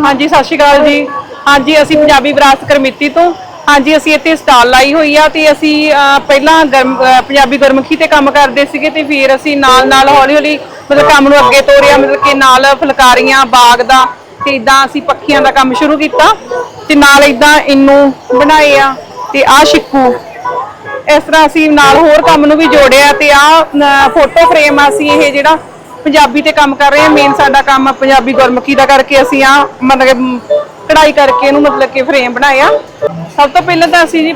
ਹਾਂਜੀ, ਸਤਿ ਸ਼੍ਰੀ ਅਕਾਲ ਜੀ। ਹਾਂਜੀ, ਅਸੀਂ ਪੰਜਾਬੀ ਵਿਰਾਸਤ ਕਰਮਿਤੀ ਤੋਂ। ਹਾਂਜੀ, ਅਸੀਂ ਇੱਥੇ ਸਟਾਲ ਲਾਈ ਹੋਈ ਆ ਤੇ ਅਸੀਂ ਪਹਿਲਾਂ ਪੰਜਾਬੀ ਗੁਰਮੁਖੀ ਤੇ ਕੰਮ ਕਰਦੇ ਸੀਗੇ ਤੇ ਫਿਰ ਅਸੀਂ ਨਾਲ ਨਾਲ ਹੌਲੀ ਹੌਲੀ ਮਤਲਬ ਕੰਮ ਨੂੰ ਅੱਗੇ ਤੋਰਿਆ, ਮਤਲਬ ਕਿ ਨਾਲ ਫੁਲਕਾਰੀਆਂ, ਬਾਗ ਦਾ ਤੇ ਇਦਾਂ ਅਸੀਂ ਪੱਖੀਆਂ ਦਾ ਕੰਮ ਸ਼ੁਰੂ ਕੀਤਾ ਤੇ ਨਾਲ ਇਦਾਂ ਇਹਨੂੰ ਬਣਾਏ ਆ ਤੇ ਆ ਸ਼ਿੱਕੂ ਇਸ ਤਰ੍ਹਾਂ ਅਸੀਂ ਨਾਲ ਹੋਰ ਕੰਮ ਨੂੰ ਵੀ ਜੋੜਿਆ ਤੇ ਆ ਫੋਟੋ ਫਰੇਮ ਆ ਅਸੀਂ ਇਹ ਜਿਹੜਾ ਪੰਜਾਬੀ ਤੇ ਕੰਮ ਕਰ ਰਹੇ ਹਾਂ ਮੇਨ ਸਾਡਾ ਕੰਮ ਪੰਜਾਬੀ ਗੁਰਮੁਖੀ ਦਾ ਕਰਕੇ ਅਸੀਂ ਆ, ਮਤਲਬ ਕਢਾਈ ਕਰਕੇ ਇਹਨੂੰ ਮਤਲਬ ਕਿ ਫਰੇਮ ਬਣਾਇਆ। ਸਭ ਤੋਂ ਪਹਿਲਾਂ ਤਾਂ ਅਸੀਂ ਜੀ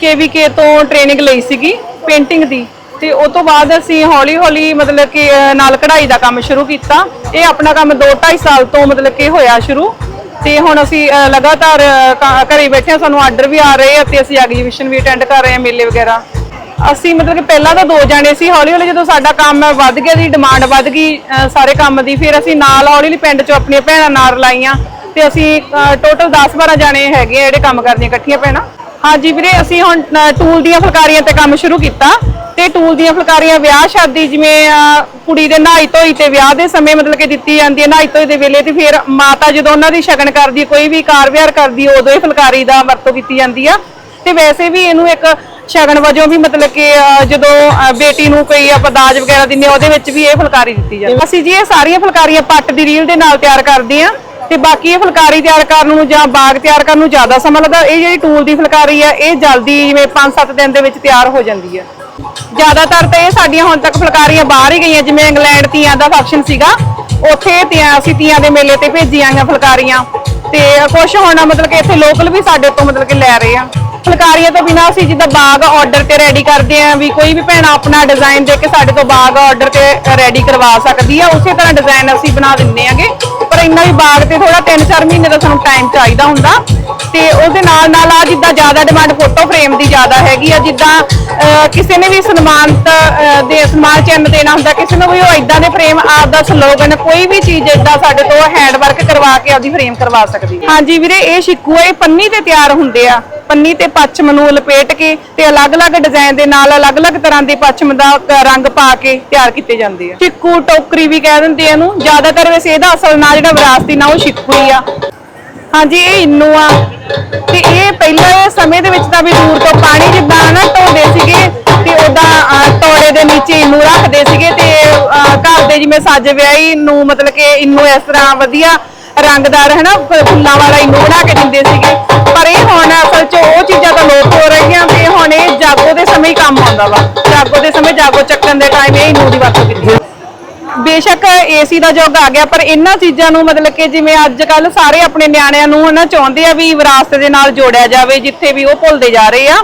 ਕੇਵੀਕੇ ਤੋਂ ਟ੍ਰੇਨਿੰਗ ਲਈ ਸੀਗੀ ਪੇਂਟਿੰਗ ਦੀ। ਤੇ ਉਸ ਤੋਂ ਬਾਅਦ ਅਸੀਂ ਹੌਲੀ ਹੌਲੀ ਮਤਲਬ ਕਿ ਨਾਲ ਕਢਾਈ ਦਾ ਕੰਮ ਸ਼ੁਰੂ ਕੀਤਾ। ਇਹ ਆਪਣਾ ਕੰਮ 2 2.5 ਸਾਲ ਤੋਂ ਮਤਲਬ ਕਿ ਹੋਇਆ ਸ਼ੁਰੂ। ਤੇ ਹੁਣ ਅਸੀਂ ਲਗਾਤਾਰ ਘਰੇ ਬੈਠੇ ਹਾਂ ਸਾਨੂੰ ਆਰਡਰ ਵੀ ਆ ਰਹੇ ਆ, ਤੇ ਅਸੀਂ ਐਗਜੀਬਿਸ਼ਨ ਵੀ ਅਟੈਂਡ ਕਰ ਰਹੇ ਹਾਂ ਮੇਲੇ ਵਗੈਰਾ। ਅਸੀਂ ਮਤਲਬ ਕਿ ਪਹਿਲਾਂ ਤਾਂ ਦੋ ਜਾਣੇ ਸੀ ਹੌਲੀ ਹੌਲੀ ਜਦੋਂ ਸਾਡਾ ਕੰਮ ਵੱਧ ਗਿਆ ਦੀ ਡਿਮਾਂਡ ਵੱਧ ਗਈ ਅਹ, ਸਾਰੇ ਕੰਮ ਦੀ ਫਿਰ ਅਸੀਂ ਨਾਲ ਹੌਲੀ ਹੌਲੀ ਪਿੰਡ ਚੋਂ ਆਪਣੀਆਂ ਭੈਣਾਂ ਨਾਲ ਲਾਈਆਂ ਤੇ ਅਸੀਂ ਟੋਟਲ 10 12 ਜਾਣੇ ਹੈਗੇ ਆ ਜਿਹੜੇ ਕੰਮ ਕਰਦੀਆਂ ਇਕੱਠੀਆਂ ਭੈਣਾਂ। ਹਾਂਜੀ ਵੀਰੇ ਅਸੀਂ ਹੁਣ ਅਹ, ਟੂਲ ਦੀਆਂ ਫੁਲਕਾਰੀਆਂ ਤੇ ਕੰਮ ਸ਼ੁਰੂ ਕੀਤਾ ਤੇ ਟੂਲ ਦੀਆਂ ਫੁਲਕਾਰੀਆਂ ਵਿਆਹ ਸ਼ਾਦੀ ਜਿਵੇਂ ਅਹ, ਕੁੜੀ ਦੇ ਨਹਾਈ ਧੋਈ ਤੇ ਵਿਆਹ ਦੇ ਸਮੇਂ ਮਤਲਬ ਕਿ ਦਿੱਤੀ ਜਾਂਦੀ ਹੈ ਨਹਾਈ ਧੋਈ ਦੇ ਵੇਲੇ ਤੇ ਫਿਰ ਮਾਤਾ ਜਦੋਂ ਉਹਨਾਂ ਦੀ ਸ਼ਗਨ ਕਰਦੀ ਕੋਈ ਵੀ ਕਾਰ ਵਿਹਾਰ ਕਰਦੀ ਉਦੋਂ ਇਹ ਫੁਲਕਾਰੀ ਦਾ ਵਰਤੋਂ ਕੀਤੀ ਜਾਂਦੀ ਆ। ਤੇ ਵੈਸੇ ਵੀ ਇਹਨੂੰ ਇੱਕ ਸ਼ਗਨ ਵਜੋਂ ਵੀ ਮਤਲਬ ਕਿ ਅਹ, ਜਦੋਂ ਅਹ, ਬੇਟੀ ਨੂੰ ਕੋਈ ਆਪਾਂ ਦਾਜ ਵਗੈਰਾ ਦਿੰਨੇ ਉਹਦੇ ਵਿੱਚ ਵੀ ਇਹ ਫੁਲਕਾਰੀ ਦਿੱਤੀ ਜਾਂਦੀ। ਹੈ। ਅਸੀਂ ਜੀ ਇਹ ਸਾਰੀਆਂ ਫੁਲਕਾਰੀਆਂ ਪੱਟ ਦੀ ਰੀਲ ਦੇ ਨਾਲ ਤਿਆਰ ਕਰਦੇ ਆ ਤੇ ਬਾਕੀ ਇਹ ਫੁਲਕਾਰੀ ਤਿਆਰ ਕਰਨ ਨੂੰ ਜਾਂ ਬਾਗ ਤਿਆਰ ਕਰਨ ਨੂੰ ਜ਼ਿਆਦਾ ਸਮਾਂ ਲੱਗਦਾ। ਇਹ ਜਿਹੜੀ ਟੂਲ ਦੀ ਫੁਲਕਾਰੀ ਆ ਇਹ ਜਲਦੀ ਜਿਵੇਂ 5-7 ਦਿਨ ਦੇ ਵਿੱਚ ਤਿਆਰ ਹੋ ਜਾਂਦੀ ਹੈ ਜ਼ਿਆਦਾਤਰ ਤਾਂ ਇਹ ਸਾਡੀਆਂ ਹੁਣ ਤੱਕ ਫੁਲਕਾਰੀਆਂ ਬਾਹਰ ਹੀ ਗਈਆਂ ਜਿਵੇਂ ਇੰਗਲੈਂਡ ਤੀਆਂ ਦਾ ਫੰਕਸ਼ਨ ਸੀਗਾ। ਉੱਥੇ ਤੀਆਂ ਅਸੀਂ ਤੀਆਂ ਦੇ ਮੇਲੇ ਤੇ ਭੇਜੀਆਂ ਆਈਆਂ ਫੁਲਕਾਰੀਆਂ। ਤੇ ਕੁਝ ਹੁਣ ਮਤਲਬ ਕਿ ਇੱਥੇ ਲੋਕਲ ਵੀ ਸਾਡੇ ਤੋਂ ਮਤਲਬ ਕਿ ਲੈ ਰਹੇ ਆ। ਫੁਲਕਾਰੀਆਂ ਤੋਂ ਬਿਨਾਂ ਅਸੀਂ ਜਿੱਦਾਂ ਬਾਗ ਆਰਡਰ ਤੇ ਰੈਡੀ ਕਰਦੇ ਆ ਵੀ ਕੋਈ ਵੀ ਭੈਣ ਆਪਣਾ ਡਿਜ਼ਾਈਨ ਦੇ ਕੇ ਸਾਡੇ ਤੋਂ ਬਾਗ ਆਰਡਰ ਤੇ ਰੈਡੀ ਕਰਵਾ ਸਕਦੀ ਆ, ਉਸੇ ਤਰ੍ਹਾਂ ਡਿਜ਼ਾਈਨ ਅਸੀਂ ਬਣਾ ਦਿੰਨੇ ਆਗੇ ਪਰ ਇੰਨਾ ਵੀ ਬਾਗ ਤੇ ਥੋੜਾ 3-4 ਮਹੀਨੇ ਦਾ ਸਾਨੂੰ ਟਾਈਮ ਚਾਹੀਦਾ ਹੁੰਦਾ। ਤੇ ਉਹਦੇ ਨਾਲ ਨਾਲ ਆ ਜਿੱਦਾਂ ਜ਼ਿਆਦਾ ਡਿਮਾਂਡ ਫੋਟੋ ਫਰੇਮ ਦੀ ਜ਼ਿਆਦਾ ਹੈਗੀ ਆ ਜਿੱਦਾਂ ਕਿਸੇ ਨੇ ਵੀ ਸਨਮਾਨਤ ਦੇ ਸਨਮਾਨ ਚਿੰਨ੍ਹ ਦੇਣਾ ਹੁੰਦਾ ਕਿਸੇ ਨੂੰ ਵੀ ਉਹ ਇਦਾਂ ਦੇ ਫਰੇਮ ਆਪ ਦਾ ਸਲੋਗਨ ਕੋਈ ਵੀ ਚੀਜ਼ ਇਦਾਂ ਸਾਡੇ ਤੋਂ ਹੈਂਡ ਵਰਕ ਕਰਵਾ ਕੇ ਆਪਦੀ ਫਰੇਮ ਕਰਵਾ ਸਕਦੀ ਹੈ। ਹਾਂਜੀ ਵੀਰੇ ਇਹ ਸ਼ਿਕੂ ਇਹ ਪੰਨੀ ਤੇ ਤਿਆਰ ਹੁੰਦੇ ਆ। ਪੰਨੀ ਤੇ ਪੱਛਮ ਨੂੰ ਲਪੇਟ ਕੇ ਤੇ ਅਲੱਗ-ਅਲੱਗ ਡਿਜ਼ਾਈਨ ਦੇ ਨਾਲ ਅਲੱਗ-ਅਲੱਗ ਤਰ੍ਹਾਂ ਦੇ ਪੱਛਮ ਦਾ ਰੰਗ ਪਾ ਕੇ ਤਿਆਰ ਕੀਤੇ ਜਾਂਦੇ ਆ। ਸ਼ਿਕੂ ਟੋਕਰੀ ਵੀ ਕਹਿ ਦਿੰਦੇ ਆ ਇਹਨੂੰ। ਜ਼ਿਆਦਾਤਰ ਵੈਸੇ ਇਹਦਾ ਅਸਲ ਨਾਂ ਜਿਹੜਾ ਵਿਰਾਸਤੀ ਨਾਂ ਉਹ ਸ਼ਿਕੂ ਹੀ ਆ। ਹਾਂਜੀ, ਇਹ ਇੰਨੂ ਆ। ਤੇ ਇਹ ਪਹਿਲਾਂ ਸਮੇਂ ਦੇ ਵਿੱਚ ਤਾਂ ਵੀ ਦੂਰ ਤੋਂ ਪਾਣੀ ਜਿੱਦਾਂ ਨਾ ਢੋਂਦੇ ਸੀਗੇ ਤੇ ਉਹਦਾ ਤੋੜੇ ਦੇ ਨੀਚੇ ਇੰਨੂ ਰੱਖਦੇ ਸੀਗੇ ਤੇ ਘਰ ਦੇ ਜਿਵੇਂ ਸਾਜ ਵਿਆਹੀ ਨੂੰ ਮਤਲਬ ਕਿ ਇੰਨੂ ਇਸ ਤਰ੍ਹਾਂ ਵਧੀਆ ਰੰਗਦਾਰ ਹੈ ਨਾ ਫੁੱਲਾਂ ਵਾਲਾ ਇੰਨੂ ਬਣਾ ਕੇ ਦਿੰਦੇ ਸੀਗੇ। ਪਰ ਇਹ ਹੁਣ ਅਸਲ 'ਚ ਉਹ ਚੀਜ਼ਾਂ ਤਾਂ ਲੋਪ ਹੋ ਰਹੀਆਂ ਤੇ ਹੁਣ ਇਹ ਜਾਗੋ ਦੇ ਸਮੇਂ ਹੀ ਕੰਮ ਆਉਂਦਾ ਵਾ। ਜਾਗੋ ਦੇ ਸਮੇਂ ਜਾਗੋ ਚੱਕਣ ਦੇ ਟਾਈਮ ਇਹ ਇੰਨੂ ਦੀ ਵਰਤੋਂ ਕੀਤੀ। ਬੇਸ਼ੱਕ ਏਸੀ ਦਾ ਯੁੱਗ ਆ ਗਿਆ ਪਰ ਇਹਨਾਂ ਚੀਜ਼ਾਂ ਨੂੰ ਮਤਲਬ ਕਿ ਜਿਵੇਂ ਅੱਜ ਕੱਲ ਸਾਰੇ ਆਪਣੇ ਨਿਆਣਿਆਂ ਨੂੰ ਹਨਾ ਚਾਹੁੰਦੇ ਆ ਵੀ ਵਿਰਾਸਤ ਦੇ ਨਾਲ ਜੋੜਿਆ ਜਾਵੇ ਜਿੱਥੇ ਵੀ ਉਹ ਭੁੱਲਦੇ ਜਾ ਰਹੇ ਆ।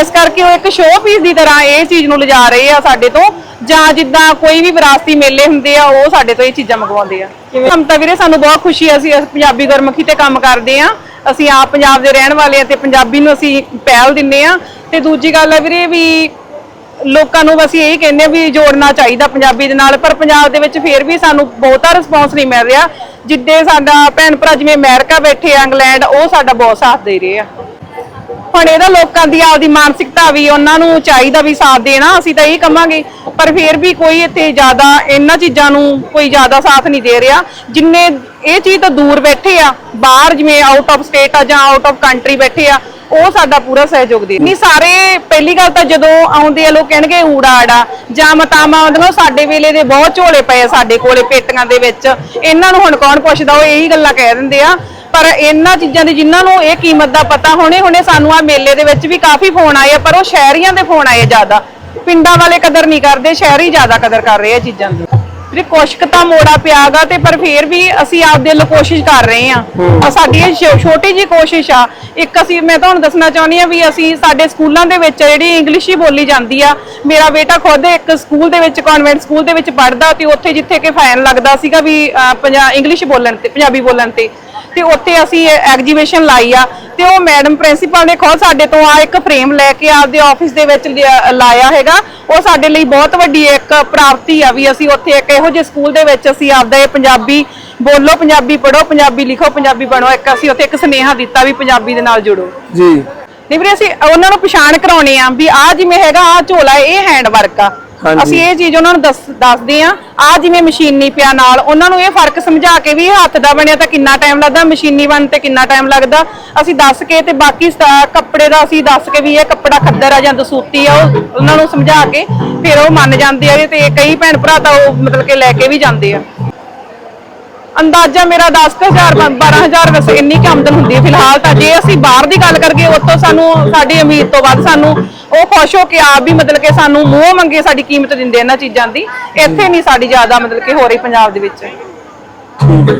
ਇਸ ਕਰਕੇ ਉਹ ਇੱਕ ਸ਼ੋਅ ਪੀਸ ਦੀ ਤਰ੍ਹਾਂ ਇਹ ਚੀਜ਼ ਨੂੰ ਲਿਜਾ ਰਹੇ ਆ ਸਾਡੇ ਤੋਂ ਜਾਂ ਜਿੱਦਾਂ ਕੋਈ ਵੀ ਵਿਰਾਸਤੀ ਮੇਲੇ ਹੁੰਦੇ ਆ ਉਹ ਸਾਡੇ ਤੋਂ ਇਹ ਚੀਜ਼ਾਂ ਮੰਗਵਾਉਂਦੇ ਆ। ਹਮ ਤਾਂ ਵੀਰੇ ਸਾਨੂੰ ਬਹੁਤ ਖੁਸ਼ੀ ਆ ਅਸੀਂ ਪੰਜਾਬੀ ਗੁਰਮੁਖੀ ਤੇ ਕੰਮ ਕਰਦੇ ਆ। ਅਸੀਂ ਆਪ ਪੰਜਾਬ ਦੇ ਰਹਿਣ ਵਾਲੇ ਆ ਤੇ ਪੰਜਾਬੀ ਨੂੰ ਅਸੀਂ ਪਹਿਲ ਦਿੰਨੇ ਆ। ਤੇ ਦੂਜੀ ਗੱਲ ਆ ਵੀਰੇ ਵੀ ਲੋਕਾਂ ਨੂੰ ਅਸੀਂ ਇਹੀ ਕਹਿੰਦੇ ਆ ਵੀ ਜੋੜਨਾ ਚਾਹੀਦਾ ਪੰਜਾਬੀ ਦੇ ਨਾਲ, ਪਰ ਪੰਜਾਬ ਦੇ ਵਿੱਚ ਫੇਰ ਵੀ ਸਾਨੂੰ ਬਹੁਤਾ ਰਿਸਪੌਂਸ ਨਹੀਂ ਮਿਲ ਰਿਹਾ। ਜਿੱਦੇ ਸਾਡਾ ਭੈਣ ਭਰਾ ਜਿਵੇਂ ਅਮਰੀਕਾ ਬੈਠੇ ਆ, ਇੰਗਲੈਂਡ, ਉਹ ਸਾਡਾ ਬਹੁਤ ਸਾਥ ਦੇ ਰਹੇ ਆ। ਹੁਣ ਇਹਦਾ ਲੋਕਾਂ ਦੀ ਆਪਦੀ ਮਾਨਸਿਕਤਾ ਵੀ, ਉਹਨਾਂ ਨੂੰ ਚਾਹੀਦਾ ਵੀ ਸਾਥ ਦੇਣਾ, ਅਸੀਂ ਤਾਂ ਇਹ ਕਵਾਂਗੇ। ਪਰ ਫਿਰ ਵੀ ਕੋਈ ਇੱਥੇ ਜ਼ਿਆਦਾ ਇਹਨਾਂ ਚੀਜ਼ਾਂ ਨੂੰ ਕੋਈ ਜ਼ਿਆਦਾ ਸਾਥ ਨਹੀਂ ਦੇ ਰਿਹਾ। ਜਿੰਨੇ ਇਹ ਚੀਜ਼ ਤੋਂ ਦੂਰ ਬੈਠੇ ਆ, ਬਾਹਰ ਜਿਵੇਂ ਆਊਟ ਆਫ ਸਟੇਟ ਆ ਜਾਂ ਆਊਟ ਆਫ ਕੰਟਰੀ ਬੈਠੇ ਆ ਉਹ ਸਾਡਾ ਪੂਰਾ ਸਹਿਯੋਗ ਦੇ ਨਹੀਂ, ਸਾਰੇ, ਪਹਿਲੀ ਗੱਲ ਤਾਂ ਜਦੋਂ ਆਉਂਦੇ ਆ, ਲੋਕ ਕਹਿਣਗੇ ਊੜਾ ਆੜਾ, ਜਾਂ ਮਤਾਮਾ ਆਉਂਦੀਆਂ ਸਾਡੇ ਵੇਲੇ ਦੇ ਬਹੁਤ ਝੋਲੇ ਪਏ ਸਾਡੇ ਕੋਲੇ ਪੇਟੀਆਂ ਦੇ ਵਿੱਚ। ਇਹਨਾਂ ਨੂੰ ਹੁਣ ਕੌਣ ਪੁੱਛਦਾ, ਉਹ ਇਹੀ ਗੱਲਾਂ ਕਹਿ ਦਿੰਦੇ ਆ। ਪਰ ਇਹਨਾਂ ਚੀਜ਼ਾਂ ਦੀ ਜਿਨ੍ਹਾਂ ਨੂੰ ਇਹ ਕੀਮਤ ਦਾ ਪਤਾ ਹੋਣੇ ਹੁਣੇ ਸਾਨੂੰ ਆ ਮੇਲੇ ਦੇ ਵਿੱਚ ਵੀ ਕਾਫੀ ਫੋਨ ਆਏ ਆ, ਪਰ ਉਹ ਸ਼ਹਿਰੀਆਂ ਦੇ ਫੋਨ ਆਏ ਜ਼ਿਆਦਾ। ਪਿੰਡਾਂ ਵਾਲੇ ਕਦਰ ਨਹੀਂ ਕਰਦੇ, ਸ਼ਹਿਰੀ ਜ਼ਿਆਦਾ ਕਦਰ ਕਰ ਰਹੇ ਆ ਚੀਜ਼ਾਂ ਦੀ। ਵੀ ਕੁਸ਼ਕ ਤਾਂ ਮੋੜਾ ਪਿਆਗਾ ਤੇ ਪਰ ਫੇਰ ਵੀ ਅਸੀਂ ਆਪਦੇ ਵੱਲੋਂ ਕੋਸ਼ਿਸ਼ ਕਰ ਰਹੇ ਆ ਆ ਸਾਡੀ ਇਹ ਛੋ- ਛੋਟੀ ਜੀ ਕੋਸ਼ਿਸ਼ ਆ। ਇੱਕ ਅਸੀਂ ਮੈਂ ਤੁਹਾਨੂੰ ਦੱਸਣਾ ਚਾਹੁੰਦੀ ਆ ਵੀ ਅਸੀਂ ਸਾਡੇ ਸਕੂਲਾਂ ਦੇ ਵਿੱਚ ਜਿਹੜੀ ਇੰਗਲਿਸ਼ ਹੀ ਬੋਲੀ ਜਾਂਦੀ ਆ। ਮੇਰਾ ਬੇਟਾ ਖੁਦ ਇੱਕ ਸਕੂਲ ਦੇ ਵਿੱਚ ਕਨਵੈਂਟ ਸਕੂਲ ਦੇ ਵਿੱਚ ਪੜ੍ਹਦਾ ਤੇ ਉੱਥੇ ਜਿੱਥੇ ਕਿ ਫਾਈਨ ਲੱਗਦਾ ਸੀਗਾ ਵੀ ਅਹ, ਪੰਜਾ ਇੰਗਲਿਸ਼ ਬੋਲਣ ਤੇ ਪੰਜਾਬੀ ਬੋਲਣ ਤੇ। ਤੇ ਉੱਥੇ ਅਸੀਂ ਐਗਜੀਬਿਸ਼ਨ ਲਾਈ ਆ। ਤੇ ਉਹ ਮੈਡਮ ਪ੍ਰਿੰਸੀਪਲ ਨੇ ਖੁਦ ਸਾਡੇ ਤੋਂ ਆ ਇੱਕ ਫਰੇਮ ਲੈ ਕੇ ਆਪਦੇ ਆਫਿਸ ਦੇ ਵਿੱਚ ਲਾਇਆ ਹੈਗਾ। ਉਹ ਸਾਡੇ ਲਈ ਬਹੁਤ ਵੱਡੀ ਇੱਕ ਪ੍ਰਾਪਤੀ ਆ ਵੀ ਅਸੀਂ ਉੱਥੇ ਇੱਕ ਇਹੋ ਜਿਹੇ ਸਕੂਲ ਦੇ ਵਿੱਚ ਅਸੀਂ ਆਪਦਾ ਇਹ ਪੰਜਾਬੀ ਬੋਲੋ ਪੰਜਾਬੀ ਪੜੋ ਪੰਜਾਬੀ ਲਿਖੋ ਪੰਜਾਬੀ ਬਣੋ। ਇੱਕ ਅਸੀਂ ਉੱਥੇ ਇੱਕ ਸੁਨੇਹਾ ਦਿੱਤਾ ਵੀ ਪੰਜਾਬੀ ਦੇ ਨਾਲ ਜੁੜੋ। ਜੀ। ਨਹੀਂ ਵੀਰੇ ਅਸੀਂ ਉਹਨਾਂ ਨੂੰ ਪਛਾਣ ਕਰਾਉਣੀ ਆ ਵੀ ਆ ਜਿਵੇਂ ਹੈਗਾ ਆ ਝੋਲਾ ਇਹ ਹੈਂਡ ਵਰਕ ਆ। ਅਸੀਂ ਇਹ ਚੀਜ਼ ਉਹਨਾਂ ਨੂੰ ਦੱਸ ਦੱਸਦੇ ਆ ਆ ਜਿਵੇਂ ਮਸ਼ੀਨੀ ਪਿਆ ਨਾਲ, ਉਹਨਾਂ ਨੂੰ ਇਹ ਫ਼ਰਕ ਸਮਝਾ ਕੇ ਵੀ ਹੱਥ ਦਾ ਬਣਿਆ ਤਾਂ ਕਿੰਨਾ ਟਾਈਮ ਲੱਗਦਾ, ਮਸ਼ੀਨੀ ਬਣ ਤੇ ਕਿੰਨਾ ਟਾਈਮ ਲੱਗਦਾ। ਅਸੀਂ ਦੱਸ ਕੇ ਤੇ ਬਾਕੀ ਕੱਪੜੇ ਦਾ ਅਸੀਂ ਦੱਸ ਕੇ ਵੀ ਇਹ ਕੱਪੜਾ ਖੱਦਰ ਆ ਜਾਂ ਦਸੂਤੀ ਆ ਉਹਨਾਂ ਨੂੰ ਸਮਝਾ ਕੇ ਫਿਰ ਉਹ ਮੰਨ ਜਾਂਦੇ ਆ ਤੇ ਕਈ ਭੈਣ ਭਰਾ ਤਾਂ ਉਹ ਮਤਲਬ ਕਿ ਲੈ ਕੇ ਵੀ ਜਾਂਦੇ ਆ। ਅੰਦਾਜ਼ਾ ਮੇਰਾ 10000 12000 ਵੈਸੇ ਇੰਨੀ ਕੁ ਆਮਦਨ ਹੁੰਦੀ ਹੈ ਫਿਲਹਾਲ ਤਾਂ। ਜੇ ਅਸੀਂ ਬਾਹਰ ਦੀ ਗੱਲ ਕਰੀਏ, ਉੱਥੋਂ ਸਾਨੂੰ ਸਾਡੀ ਉਮੀਦ ਤੋਂ ਵੱਧ ਸਾਨੂੰ ਉਹ ਖੁਸ਼ ਹੋ ਕੇ ਆਪ ਵੀ ਮਤਲਬ ਕਿ ਸਾਨੂੰ ਮੂੰਹ ਮੰਗੇ ਸਾਡੀ ਕੀਮਤ ਦਿੰਦੇ ਇਹਨਾਂ ਚੀਜ਼ਾਂ ਦੀ। ਇੱਥੇ ਨਹੀਂ ਸਾਡੀ ਜ਼ਿਆਦਾ ਮਤਲਬ ਕਿ ਹੋ ਰਹੀ ਪੰਜਾਬ ਦੇ ਵਿੱਚ। ਠੀਕ ਹੈ